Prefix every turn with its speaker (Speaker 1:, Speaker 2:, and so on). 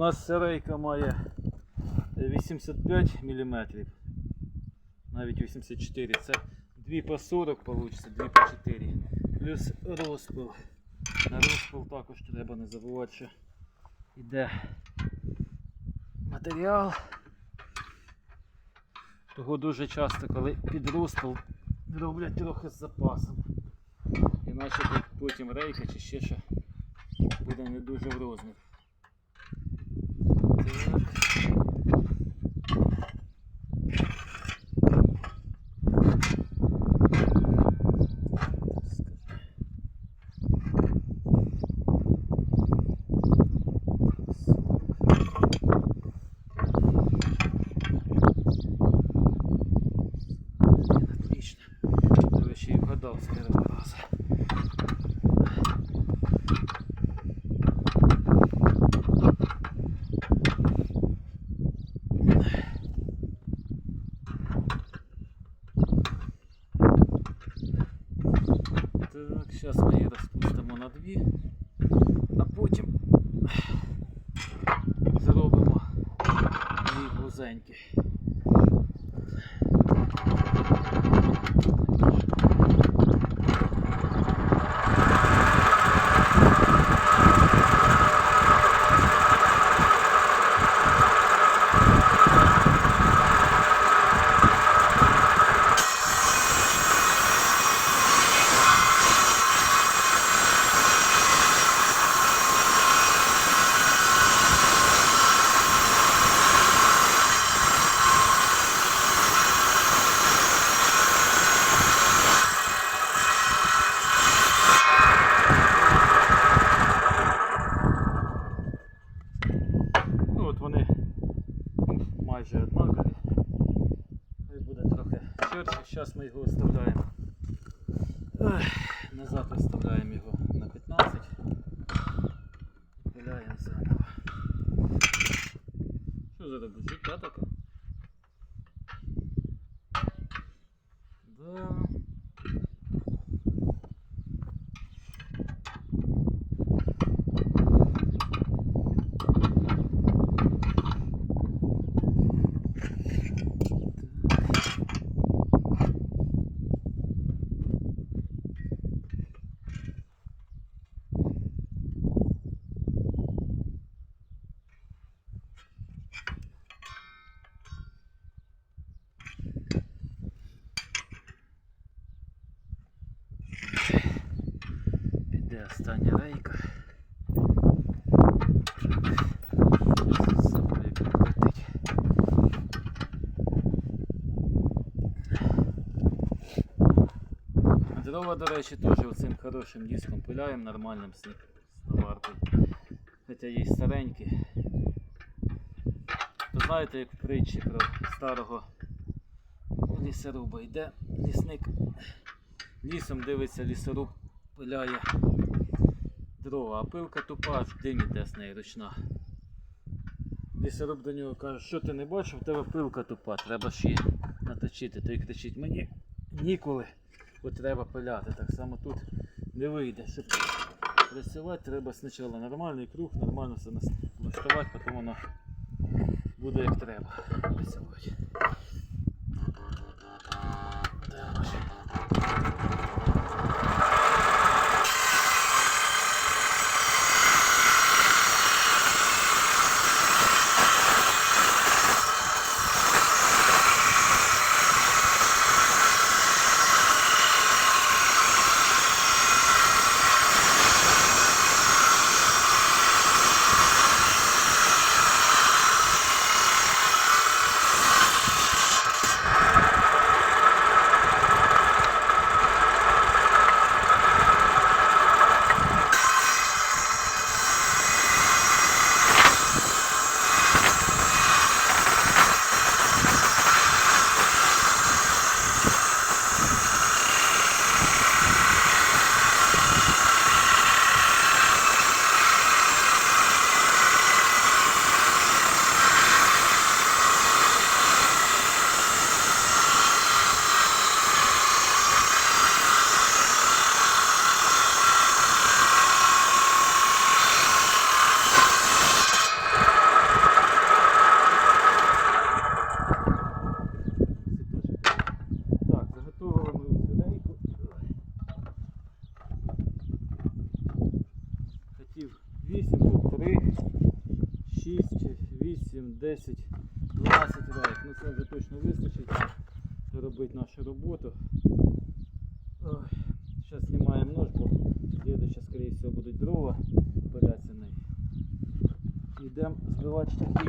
Speaker 1: нас рейка має 85 мм. Навіть 84. Це 2 по 40 вийде, 2 по 4. Плюс розпил. На розпил також треба не забувати, що йде матеріал. Того дуже часто, коли під розпил роблять трохи з запасом. Іначе потім рейка чи ще що буде не дуже в розмір. Так. Отлично. Вгадав з першого разу. Так, зараз ми її розпустимо на дві, а потім зробимо її вузенькі. ширше. Зараз ми його виставляємо. Ех, Назад виставляємо його на 15. Пиляємо заново. Що за робить? Життя Остання рейка. Дрова, до речі, теж оцим хорошим диском пиляємо, нормальним з стоваркою. Хоча є старенькі. То знаєте, як в притчі про старого лісоруба йде лісник лісом дивиться, лісоруб пиляє дрова, а пилка тупа, дим іде з неї ручна. Лісоруб до нього каже, що ти не бачив, в тебе пилка тупа, треба ж її наточити. Той кричить мені ніколи, бо треба пиляти. Так само тут не вийде. Щоб працювати, треба спочатку нормальний круг, нормально все нас- влаштувати, потім воно буде як треба працювати. 3, 6, 8, 10, 20 рейк. Ну це вже точно вистачить робити нашу роботу. Зараз знімаємо нож, бо слідуюче, скоріше всього, будуть дрова пиляться. Йдемо збивати штахи.